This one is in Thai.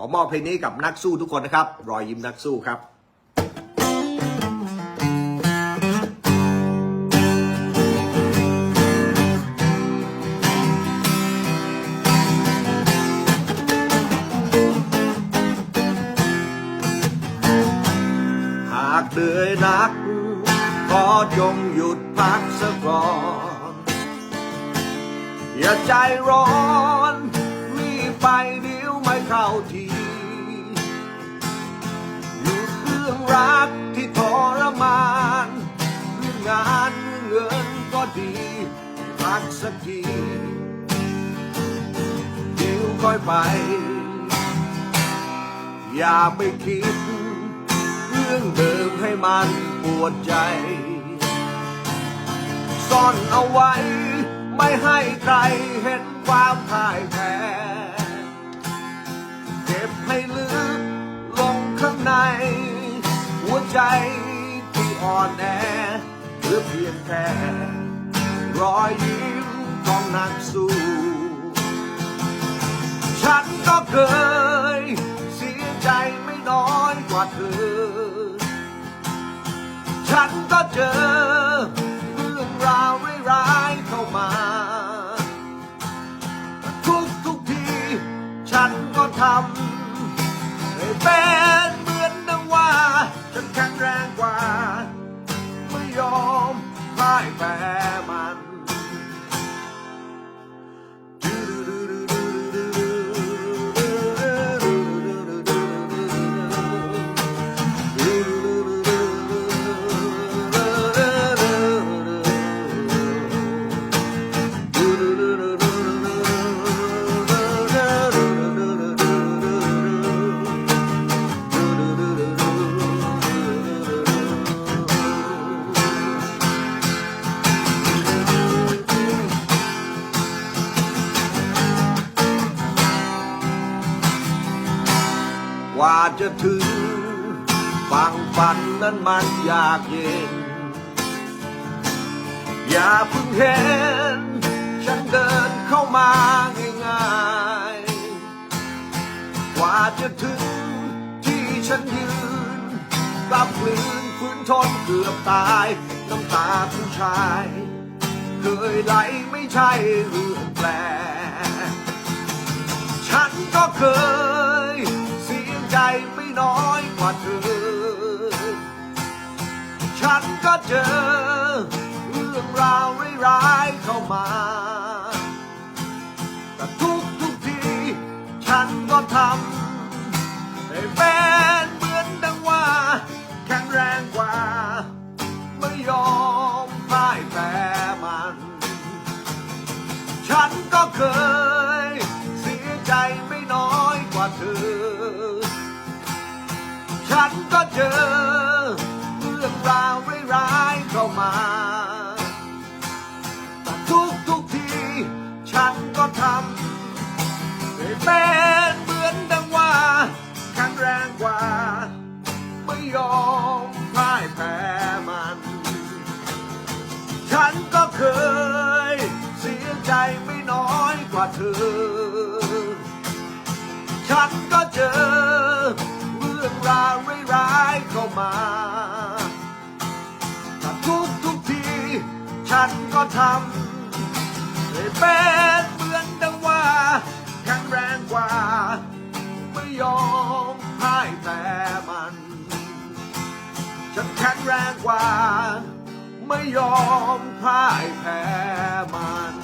ขอมอบเพลงนี้กับนักสู้ทุกคนนะครับ รอยยิ้มนักสู้ครับหากเหนื่อยนัก ขอจงหยุดพักสักก่อน อย่าใจร้อนรีไปดี เข้าทีหยุดเรื่องรักที่ทรมานเรื่องงานเรื่องเงินก็ดีพักสักทีเดี๋ยวค่อยไป อย่าไปคิด เรื่องเดิมให้มันปวดใจ ซ่อนเอาไว้ไม่ให้ใครเห็นความพ่ายแพ้ ให้ลึกลงข้างใน หัวใจที่อ่อนแอเหลือเพียงแค่รอยยิ้มของนักสู้ฉันก็เคยเสียใจไม่น้อยกว่าเธอ ฉันก็เจอเรื่องราวร้ายๆเข้ามา ทุกทุกทีฉันก็ทำ เป็นเหมือนดังว่าฉันแข็งแรงกว่า ไม่ยอมพ่ายแพ้ กว่าจะถึงฝั่งฝันนั้นมันยากเย็น อย่าเพิ่งเห็น ฉันเดินเข้ามาง่ายๆ กว่าจะถึงที่ฉันยืนกลับกลืนฟื้นทนเกือบตาย น้ำตาผู้ชาย เคยไหลไม่ใช่เรื่องแปลกฉันก็เคย ใจไม่น้อยกว่าเธอ ฉันก็เจอ เรื่องราวร้ายๆเข้ามาแต่ทุกทุกที ฉันก็ทำให้เป็นเหมือนดังว่า แข็งแรงกว่า ไม่ยอมพ่ายแพ้มัน ฉันก็เคย ก็เจอเรื่องราวร้ายๆเข้ามาแต่ทุกทุกที ฉันก็ทำให้เป็นเหมือนดังว่าแข็งแรงกว่า ไม่ยอมพ่ายแพ้มัน ฉันก็เคยเสียใจไม่น้อยกว่าเธอ ฉันก็เจอเรื่องราวร้าย มาแต่ทุกทุกที ฉันก็ทำให้เป็นเหมือนดังว่าแข็งแรงกว่า ไม่ยอมพ่ายแพ้มัน ฉันแข็งแรงกว่า ไม่ยอมพ่ายแพ้มัน